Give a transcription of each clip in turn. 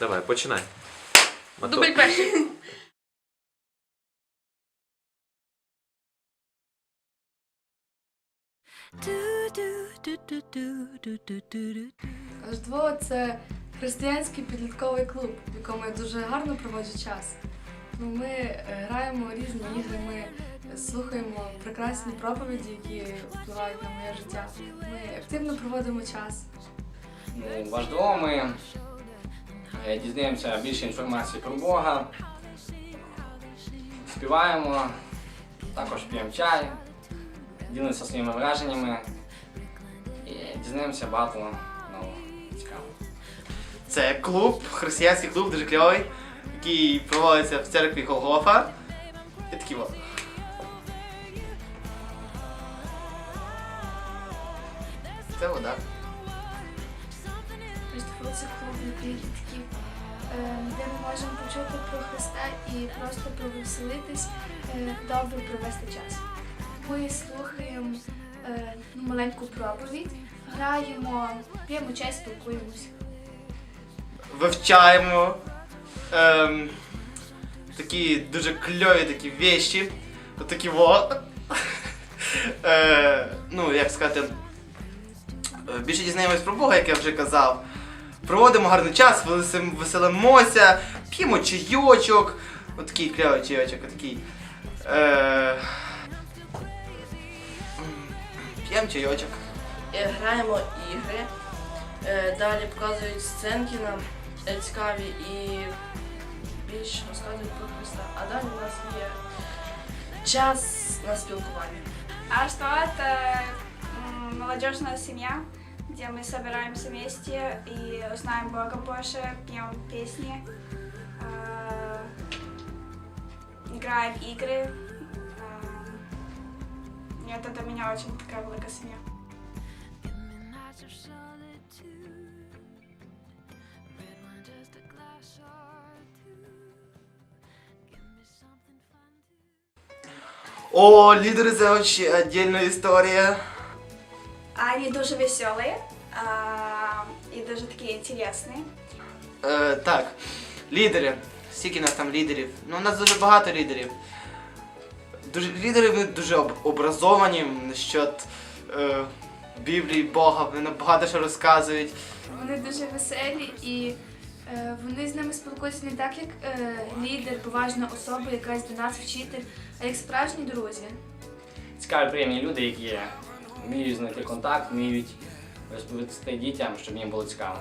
Давай, починай. Мато- Дубль перший. Рождество це християнський підлітковий клуб, в якому я дуже гарно проводжу час. Ну, ми е, граємо різні ігри, ми слухаємо прекрасні проповіді, які впливають на моє життя. Ми активно проводимо час. Ну, важливо ми дізнаємося більше інформації про Бога, співаємо, також п'ємо чай, ділимося своїми враженнями і дізнаємося багато нового цікавого. Це клуб, християнський клуб, дуже кльовий, який проводиться в церкві Голгофа. І такі от. Це вода. Різдво це клуб підлітків, де ми можемо почути про Христа і просто повеселитись, е, добре провести час. Ми слухаємо е, маленьку проповідь, граємо, п'ємо чай, спілкуємося. Вивчаємо ем, такі дуже кльові такі вещі. Такі во. Е, ну, як сказати, е, більше дізнаємось про Бога, як я вже казав. Проводимо гарний час, веселимося, п'ємо чайочок. Отакий кльовий чайочок, отакий. Е, п'ємо чайочок. Е, граємо ігри, е, далі показують сценки нам е, цікаві і більше розказують про Христа. А далі у нас є час на спілкування. А что это м, молодежная семья, где мы собираемся вместе и узнаем Бога больше, пьем песни, э, играем игры. Э, и это для меня очень такая великая семья. О, лідери це вообще отдельна історія. Они дуже веселые а, и даже такие интересные. Е, так, лідери. Скільки нас там лідерів? Ну, у нас дуже багато лідерів. Дуже, лідери вони дуже об, образовані насчет е, Біблії, Бога, вони нам багато що розказують. Вони дуже веселі і е, вони з ними спілкуються не так, як е, лідер, поважна особа, якась до нас вчитель, а як справжні друзі. Цікаві приємні люди, які вміють знайти контакт, вміють розповісти дітям, щоб їм було цікаво.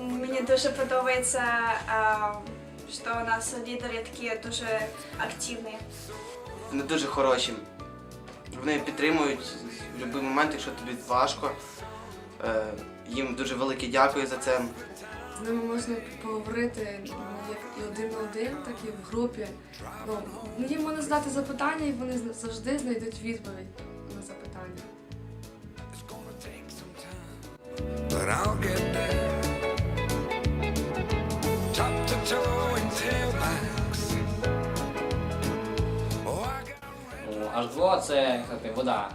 Мені дуже подобається, що у нас лідери такі дуже активні. Вони дуже хороші. Вони підтримують в будь-який момент, якщо тобі важко. Е, їм дуже велике дякую за це. З ними можна поговорити ну, як і один на один, так і в групі. Ну, ну, їм можна задати запитання, і вони завжди знайдуть відповідь на запитання. But I'll get there. Top to toe in tailbacks. Oh, I got Ну, H2 це як сказати, вода.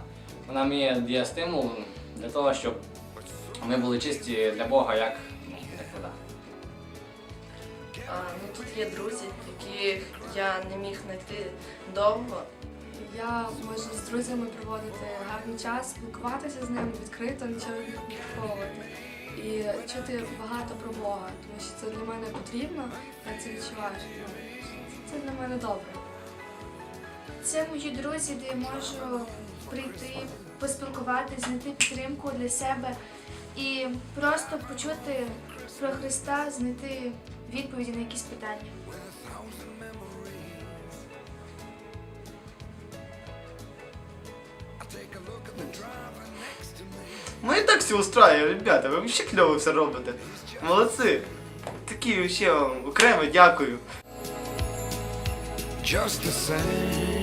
Вона вміє дає стимул для того, щоб ми були чисті для Бога, як, ну, як вода. А, ну, тут є друзі, яких я не міг знайти довго. Я можу з друзями проводити гарний час, спілкуватися з ними відкрито, нічого не приховувати. І чути багато про Бога, тому що це для мене потрібно, я це відчуваю. Це для мене добре. Це мої друзі, де я можу прийти, поспілкуватися, знайти підтримку для себе і просто почути про Христа, знайти відповіді на якісь питання. Ну і так все устраиває, ребята, ви вообще кльово все робите. Молодці. Такі вообще вам окремо дякую. just the same.